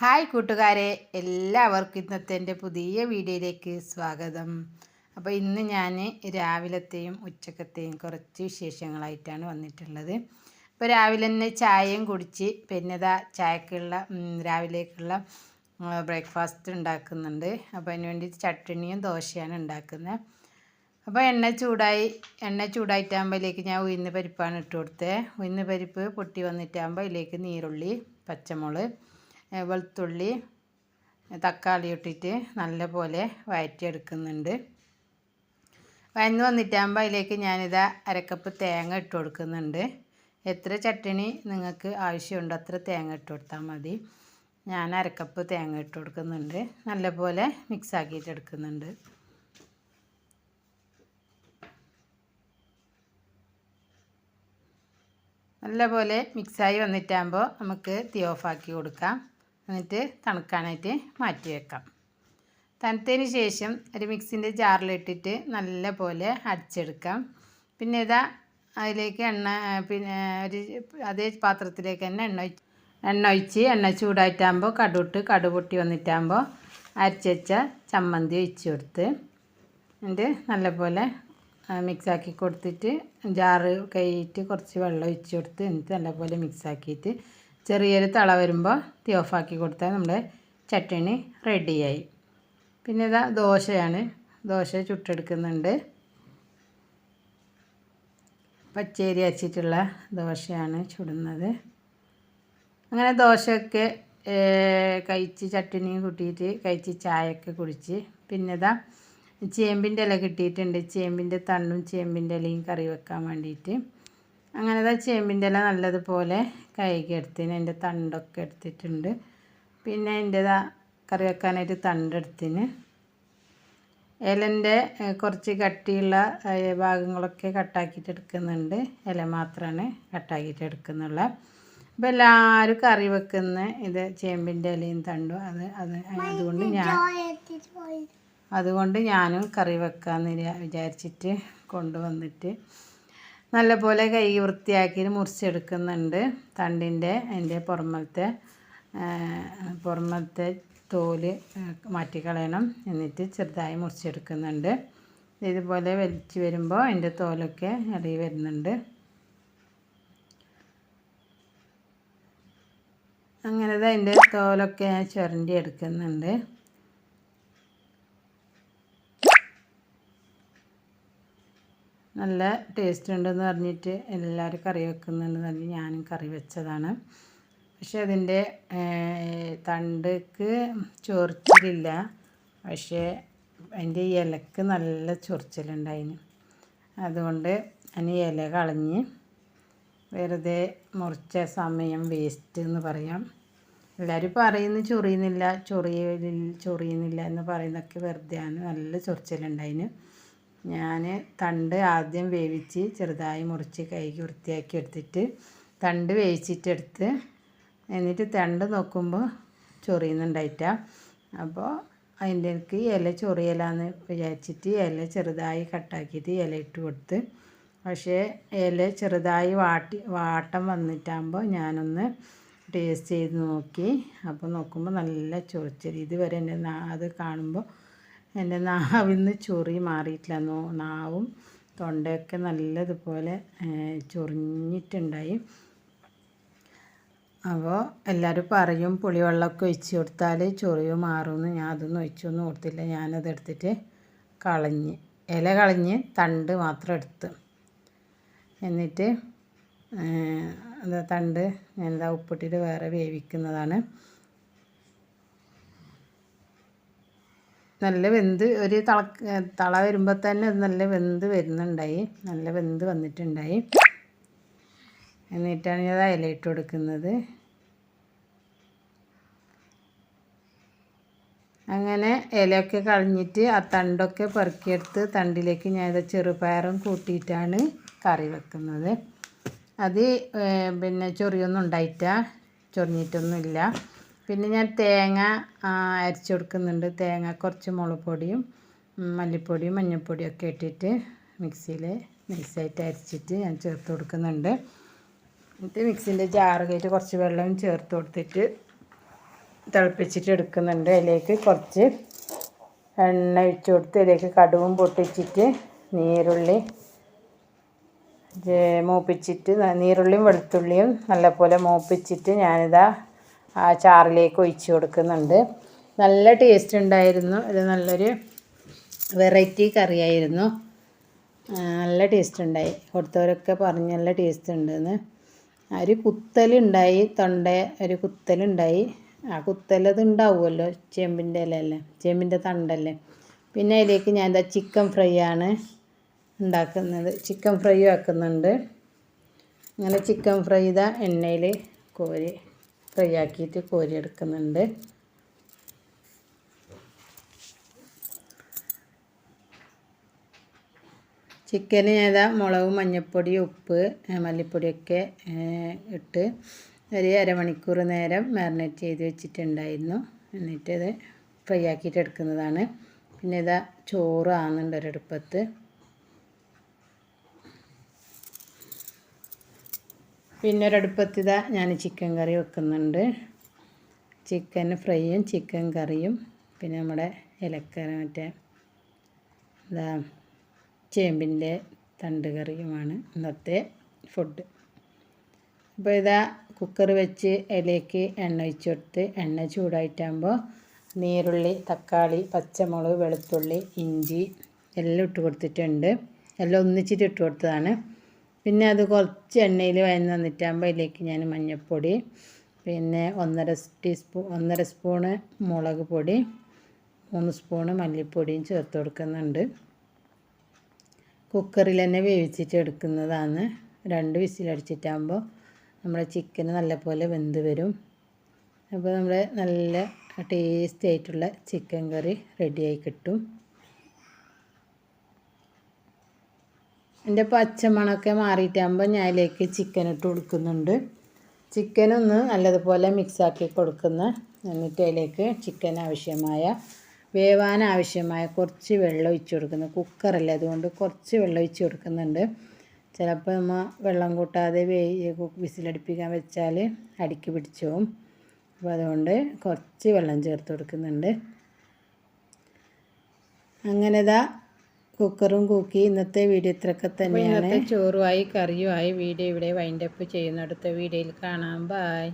Hi കൂട്ടുകാരെ എല്ലാവർക്കും ഇന്നത്തെ എന്റെ പുതിയ വീഡിയോയിലേക്ക് സ്വാഗതം. അപ്പോൾ ഇന്ന് ഞാൻ രാവിലത്തെയും ഉച്ചക്കത്തെയും കുറച്ച് വിശേഷങ്ങളായിട്ടാണ് വന്നിട്ടുള്ളത്. അപ്പോൾ രാവിലെ തന്നെ ചായയും കുടിച്ച് പിന്നെ ഇതാ ചായക്കുള്ള രാവിലേക്കുള്ള ബ്രേക്ക്ഫാസ്റ്റ് ഉണ്ടാക്കുന്നുണ്ട്. അപ്പോൾ അതിന് വേണ്ടി ചട്ടണിയും ദോശയാണ് ഉണ്ടാക്കുന്നത്. അപ്പോൾ എണ്ണ ചൂടായി എണ്ണ ചൂടായിട്ടാകുമ്പോൾ അതിലേക്ക് ഞാൻ ഉഴുന്ന് പരിപ്പാണ് ഇട്ട് കൊടുത്തത്. ഉഴുന്ന് പരിപ്പ് പൊട്ടി വന്നിട്ടാകുമ്പോൾ അതിലേക്ക് നീരുള്ളി പച്ചമുളക് വെളുത്തുള്ളി തക്കാളി ഇട്ടിട്ട് നല്ലപോലെ വഴറ്റിയെടുക്കുന്നുണ്ട് വഴന്ന് വന്നിട്ടാകുമ്പോൾ അതിലേക്ക് ഞാനിതാ അരക്കപ്പ് തേങ്ങ ഇട്ട് കൊടുക്കുന്നുണ്ട്. എത്ര ചട്ടിണി നിങ്ങൾക്ക് ആവശ്യമുണ്ട് അത്ര തേങ്ങ ഇട്ട് കൊടുത്താൽ മതി. ഞാൻ അരക്കപ്പ് തേങ്ങ ഇട്ട് കൊടുക്കുന്നുണ്ട്. നല്ലപോലെ മിക്സ് ആക്കിയിട്ട് എടുക്കുന്നുണ്ട്. നല്ലപോലെ മിക്സായി വന്നിട്ടാകുമ്പോൾ നമുക്ക് തീ ഓഫാക്കി കൊടുക്കാം. എന്നിട്ട് തണുക്കാനായിട്ട് മാറ്റി വെക്കാം. തണുത്തതിന് ശേഷം ഒരു മിക്സിന്റെ ജാറിലിട്ടിട്ട് നല്ല പോലെ അടിച്ചെടുക്കാം. പിന്നെ ഇതാ അതിലേക്ക് എണ്ണ പിന്നെ ഒരു അതേ പാത്രത്തിലേക്ക് തന്നെ എണ്ണ ഒഴിച്ച് എണ്ണ ഒഴിച്ച് എണ്ണ ചൂടായിട്ടാകുമ്പോൾ കടുവിട്ട് കടു പൊട്ടി വന്നിട്ടാകുമ്പോൾ അരച്ചുവെച്ച ചമ്മന്തി ഒഴിച്ച് കൊടുത്ത് എന്നിട്ട് നല്ലപോലെ മിക്സാക്കി കൊടുത്തിട്ട് ജാറ് കൈയിട്ട് കുറച്ച് വെള്ളം ഒഴിച്ച് കൊടുത്ത് എന്നിട്ട് നല്ലപോലെ മിക്സാക്കിയിട്ട് ചെറിയൊരു തള വരുമ്പോൾ തീ ഓഫാക്കി കൊടുത്താൽ നമ്മുടെ ചട്ടണി റെഡിയായി പിന്നെ ഇതാ ദോശയാണ്. ദോശ ചുട്ടെടുക്കുന്നുണ്ട്. പച്ചേരി അരച്ചിട്ടുള്ള ദോശയാണ് ചുടുന്നത്. അങ്ങനെ ദോശയൊക്കെ കഴിച്ച് ചട്ടണിയും കൂട്ടിയിട്ട് കഴിച്ച് ചായയൊക്കെ കുടിച്ച് പിന്നെ ഇതാ ചേമ്പിന്റെ ഇല കിട്ടിയിട്ടുണ്ട്. ചേമ്പിന്റെ തണ്ടും ചേമ്പിന്റെ ഇലയും കറി വെക്കാൻ വേണ്ടിയിട്ട്. അങ്ങനെ അതാ ചേമ്പിന്റെ ഇല നല്ലതുപോലെ കഴുകി എടുത്തിന് അതിന്റെ തണ്ടൊക്കെ എടുത്തിട്ടുണ്ട്. പിന്നെ അതിന്റെതാ കറി വെക്കാനായിട്ട് തണ്ടെടുത്തിന് ഇലന്റെ കുറച്ച് കട്ടിയുള്ള ഭാഗങ്ങളൊക്കെ കട്ടാക്കിയിട്ട് എടുക്കുന്നുണ്ട്. ഇല മാത്രമാണ് കട്ടാക്കിയിട്ട് എടുക്കുന്നുള്ള. അപ്പോൾ എല്ലാവരും കറി വെക്കുന്ന ഇത് ചേമ്പിന്റെ ഇലയും തണ്ടും അത് അത് അതുകൊണ്ട് ഞാൻ അതുകൊണ്ട് ഞാനും കറി വെക്കാമെന്ന് വിചാ- വിചാരിച്ചിട്ട് കൊണ്ടുവന്നിട്ട് നല്ലപോലെ കൈ വൃത്തിയാക്കി മുറിച്ചെടുക്കുന്നുണ്ട് തണ്ടിന്റെ അതിന്റെ പുറമത്തെ പുറമത്തെ തോൽ മാറ്റിക്കളയണം. എന്നിട്ട് ചെറുതായി മുറിച്ചെടുക്കുന്നുണ്ട്. ഇതുപോലെ വലിച്ചു വരുമ്പോൾ അതിന്റെ തോലൊക്കെ ഇളകി വരുന്നുണ്ട്. അങ്ങനെ അതിന്റെ തോലൊക്കെ ചുരണ്ടി എടുക്കുന്നുണ്ട് നല്ല ടേസ്റ്റ് ഉണ്ടെന്ന് പറഞ്ഞിട്ട് എല്ലാവരും കറി വെക്കുന്നുണ്ടെന്ന് പറഞ്ഞ് ഞാനും കറി വെച്ചതാണ്. പക്ഷേ അതിന്റെ തണ്ടക്ക് ചൊറിച്ചിലില്ല. പക്ഷേ അതിന്റെ ഇലക്ക് നല്ല ചൊറിച്ചിലുണ്ടായിന്. അതുകൊണ്ട് അതിന് ഇല കളഞ്ഞ് വെറുതെ മുറിച്ച സമയം വേസ്റ്റ് എന്ന് പറയാം. എല്ലാവരും പറയുന്നു ചൊറിയുന്നില്ല ചൊറിയ ചൊറിയുന്നില്ല എന്ന് പറയുന്നതൊക്കെ വെറുതെയാണ്. നല്ല ചൊറിച്ചിലുണ്ടായിന്. ഞാൻ തണ്ട് ആദ്യം വേവിച്ച് ചെറുതായി മുറിച്ച് കൈക്ക് വൃത്തിയാക്കി എടുത്തിട്ട് തണ്ട് വേവിച്ചിട്ടെടുത്ത് എന്നിട്ട് തണ്ട് നോക്കുമ്പോൾ ചൊറിയുന്നുണ്ടായിട്ട. അപ്പോൾ അതിന്റെ എനിക്ക് ഇല ചൊറിയലാന്ന് വിചാരിച്ചിട്ട് ഇല ചെറുതായി കട്ടാക്കിയിട്ട് ഇല ഇട്ട് കൊടുത്ത്. പക്ഷേ ഇല ചെറുതായി വാട്ടി വാട്ടം വന്നിട്ടാകുമ്പോൾ ഞാനൊന്ന് ടേസ്റ്റ് ചെയ്ത് നോക്കി. അപ്പോൾ നോക്കുമ്പോൾ നല്ല ചൊറിച്ചിൽ ഇതുവരെ എന്റെ അത് കാണുമ്പോൾ എന്റെ നാവിൽ നിന്ന് ചൊറി മാറിയിട്ടില്ല. നാവും തൊണ്ടയൊക്കെ നല്ലതുപോലെ ചൊറിഞ്ഞിട്ടുണ്ടായി. അപ്പോൾ എല്ലാവരും പറയും പുളിവെള്ളമൊക്കെ ഒഴിച്ച് കൊടുത്താൽ ചൊറിവ് മാറുമെന്ന്. ഞാൻ അതൊന്നും ഒഴിച്ചൊന്നും കൊടുത്തില്ല. ഞാനത് എടുത്തിട്ട് കളഞ്ഞ് ഇല കളഞ്ഞ് തണ്ട് മാത്രം എടുത്ത്. എന്നിട്ട് അത് തണ്ട് എന്താ ഉപ്പിട്ടിട്ട് വേറെ വേവിക്കുന്നതാണ്. നല്ല വെന്ത് ഒരു തള തള വരുമ്പോൾ തന്നെ അത് നല്ല വെന്ത് വരുന്നുണ്ടായി. നല്ല വെന്ത് വന്നിട്ടുണ്ടായി. എന്നിട്ടാണ് ഞാൻ ഇല ഇട്ട് കൊടുക്കുന്നത്. അങ്ങനെ ഇലയൊക്കെ കളഞ്ഞിട്ട് ആ തണ്ടൊക്കെ പെറുക്കിയെടുത്ത് തണ്ടിലേക്ക് ഞാൻ ഇത് ചെറുപയറും കൂട്ടിയിട്ടാണ് കറി വെക്കുന്നത്. അത് പിന്നെ ചൊറിയൊന്നും ഉണ്ടായിട്ട ചൊറിഞ്ഞിട്ടൊന്നുമില്ല. പിന്നെ ഞാൻ തേങ്ങ അരച്ച് കൊടുക്കുന്നുണ്ട്. തേങ്ങ കുറച്ച് മുളക് പൊടിയും മല്ലിപ്പൊടിയും മഞ്ഞൾപ്പൊടിയും ഒക്കെ ഇട്ടിട്ട് മിക്സിയിൽ നൈസായിട്ട് അരച്ചിട്ട് ഞാൻ ചേർത്ത് കൊടുക്കുന്നുണ്ട്. എന്നിട്ട് മിക്സിന്റെ ജാറ് കയറ്റി കുറച്ച് വെള്ളം ചേർത്ത് കൊടുത്തിട്ട് തിളപ്പിച്ചിട്ട് എടുക്കുന്നുണ്ട്. അതിലേക്ക് കുറച്ച് എണ്ണ ഒഴിച്ച് കൊടുത്ത് അതിലേക്ക് കടുവും പൊട്ടിച്ചിട്ട് നീരുള്ളി മൂപ്പിച്ചിട്ട് നീരുള്ളിയും വെളുത്തുള്ളിയും നല്ലപോലെ മൂപ്പിച്ചിട്ട് ഞാനിതാ ആ ചാറിലേക്ക് ഒഴിച്ച് കൊടുക്കുന്നുണ്ട്. നല്ല ടേസ്റ്റ് ഉണ്ടായിരുന്നു. ഇത് നല്ലൊരു വെറൈറ്റി കറിയായിരുന്നു. നല്ല ടേസ്റ്റ് ഉണ്ടായി. കൊടുത്തവരൊക്കെ പറഞ്ഞ് നല്ല ടേസ്റ്റ് ഉണ്ടെന്ന്. ഒരു കുത്തലുണ്ടായി തൊണ്ട ഒരു കുത്തലുണ്ടായി ആ കുത്തലത് ഉണ്ടാവുമല്ലോ? ചേമ്പിന്റെ ഇലയല്ലേ? ചേമ്പിന്റെ തണ്ടല്ലേ? പിന്നെ അതിലേക്ക് ഞാൻ എന്താ ചിക്കൻ ഫ്രൈ ആണ് ഉണ്ടാക്കുന്നത്. ചിക്കൻ ഫ്രൈ ആക്കുന്നുണ്ട്. അങ്ങനെ ചിക്കൻ ഫ്രൈ ഇതാ എണ്ണയിൽ കോരി ഫ്രൈ ആക്കിയിട്ട് കോരി എടുക്കുന്നുണ്ട് ചിക്കന് ഏതാ? മുളക് മഞ്ഞൾപ്പൊടി ഉപ്പ് മല്ലിപ്പൊടിയൊക്കെ ഇട്ട് ഒരു അരമണിക്കൂർ നേരം മാരിനേറ്റ് ചെയ്ത് വെച്ചിട്ടുണ്ടായിരുന്നു. എന്നിട്ട് ഇത് ഫ്രൈ ആക്കിയിട്ട് എടുക്കുന്നതാണ്. പിന്നെ ഇതാ ചോറ് ആകുന്നുണ്ട് ഒരടുപ്പത്ത്. പിന്നെ ഒരടുപ്പത്ത് ഇതാ ഞാൻ ചിക്കൻ കറി വെക്കുന്നുണ്ട്. ചിക്കൻ ഫ്രൈയും ചിക്കൻ കറിയും പിന്നെ നമ്മുടെ ഇലക്കറി മറ്റേ എന്താ ചേമ്പിന്റെ തണ്ട് കറിയുമാണ് ഇന്നത്തെ ഫുഡ് അപ്പോൾ ഇതാ കുക്കർ വെച്ച് ഇലയ്ക്ക് എണ്ണ ഒഴിച്ചു കൊടുത്ത് എണ്ണ ചൂടായിട്ടാകുമ്പോൾ നീരുള്ളി തക്കാളി പച്ചമുളക് വെളുത്തുള്ളി ഇഞ്ചി എല്ലാം ഇട്ട് കൊടുത്തിട്ടുണ്ട്. എല്ലാം ഒന്നിച്ചിട്ട് ഇട്ട് കൊടുത്തതാണ്. പിന്നെ അത് കുറച്ച് എണ്ണയിൽ വഴന്ന് വന്നിട്ടാകുമ്പോൾ അതിലേക്ക് ഞാൻ മഞ്ഞൾപ്പൊടി പിന്നെ ഒന്നര ടീസ്പൂൺ ഒന്നര സ്പൂണ് മുളക് പൊടി മൂന്ന് സ്പൂണ് മല്ലിപ്പൊടിയും ചേർത്ത് കൊടുക്കുന്നുണ്ട്. കുക്കറിൽ തന്നെ വേവിച്ചിട്ട് എടുക്കുന്നതാണ്. രണ്ട് വിസിലടിച്ചിട്ടാകുമ്പോൾ നമ്മുടെ ചിക്കൻ നല്ലപോലെ വെന്ത് വരും. അപ്പോൾ നമ്മുടെ നല്ല ടേസ്റ്റ് ആയിട്ടുള്ള ചിക്കൻ കറി റെഡിയായി കിട്ടും. എന്റെ പച്ചമണമൊക്കെ മാറിയിട്ടാകുമ്പോൾ ഞാൻ അതിലേക്ക് ചിക്കൻ ഇട്ട് കൊടുക്കുന്നുണ്ട്. ചിക്കനൊന്ന് നല്ലതുപോലെ മിക്സാക്കി കൊടുക്കുന്ന എന്നിട്ട് അതിലേക്ക് ചിക്കൻ ആവശ്യമായ വേവാൻ ആവശ്യമായ കുറച്ച് വെള്ളം ഒഴിച്ച് കൊടുക്കുന്നു. കുക്കറല്ലേ അതുകൊണ്ട് കുറച്ച് വെള്ളം ഒഴിച്ച് കൊടുക്കുന്നുണ്ട്. ചിലപ്പോൾ നമ്മൾ വെള്ളം കൂട്ടാതെ വേ വിസിലടിപ്പിക്കാൻ വെച്ചാൽ അടിക്ക് പിടിച്ചു പോകും അപ്പോൾ അതുകൊണ്ട് കുറച്ച് വെള്ളം ചേർത്ത് കൊടുക്കുന്നുണ്ട്. അങ്ങനെ ഇതാ കുക്കറും കൂക്കി ഇന്നത്തെ വീഡിയോ ഇത്രയൊക്കെ തന്നെയാണ്. ചോറുമായി കറിയുമായി വീഡിയോ ഇവിടെ വൈൻഡപ്പ് ചെയ്യുന്ന. അടുത്ത വീഡിയോയിൽ കാണാം. ബായ്